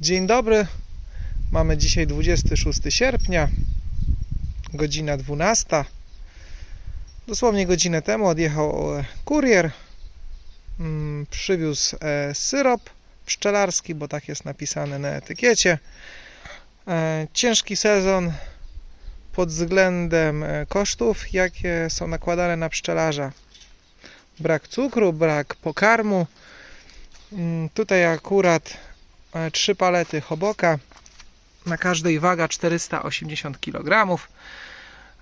Dzień dobry. Mamy dzisiaj 26 sierpnia, godzina 12. Dosłownie godzinę temu odjechał e, kurier. Mm, Przywiózł e, syrop pszczelarski, bo tak jest napisane na etykiecie. E, Ciężki sezon pod względem kosztów, jakie są nakładane na pszczelarza. Brak cukru, brak pokarmu. Mm, Tutaj akurat trzy palety choboka. Na każdej waga 480 kg.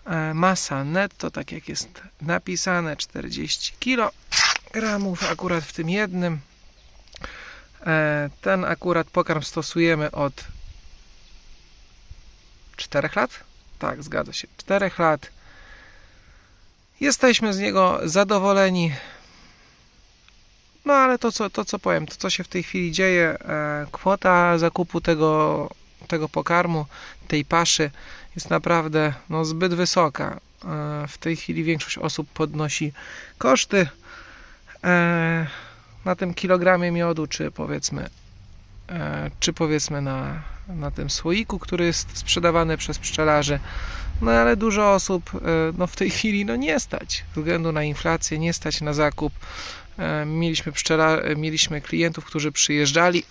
E, Masa netto, tak jak jest napisane, 40 kg. Akurat w tym jednym. E, Ten akurat pokarm stosujemy od 4 lat. Tak, zgadza się. 4 lat. Jesteśmy z niego zadowoleni. No ale to co, to, co powiem, to co się w tej chwili dzieje, e, kwota zakupu tego, tego pokarmu, tej paszy jest naprawdę no, zbyt wysoka. E, w tej chwili większość osób podnosi koszty e, na tym kilogramie miodu, czy powiedzmy, czy powiedzmy na, na tym słoiku, który jest sprzedawany przez pszczelarzy. No ale dużo osób no, w tej chwili no, nie stać, ze względu na inflację, nie stać na zakup. E, Mieliśmy, pszczela, e, mieliśmy klientów, którzy przyjeżdżali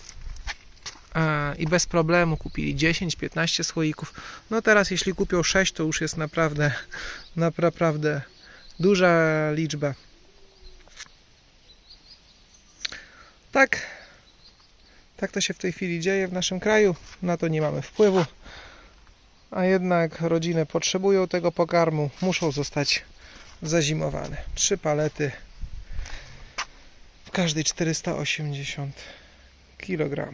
e, i bez problemu kupili 10-15 słoików. No teraz jeśli kupią 6, to już jest naprawdę, naprawdę duża liczba. Tak, tak to się w tej chwili dzieje w naszym kraju. Na to nie mamy wpływu. A jednak rodziny potrzebują tego pokarmu, muszą zostać zazimowane. Trzy palety każdej 480 kg.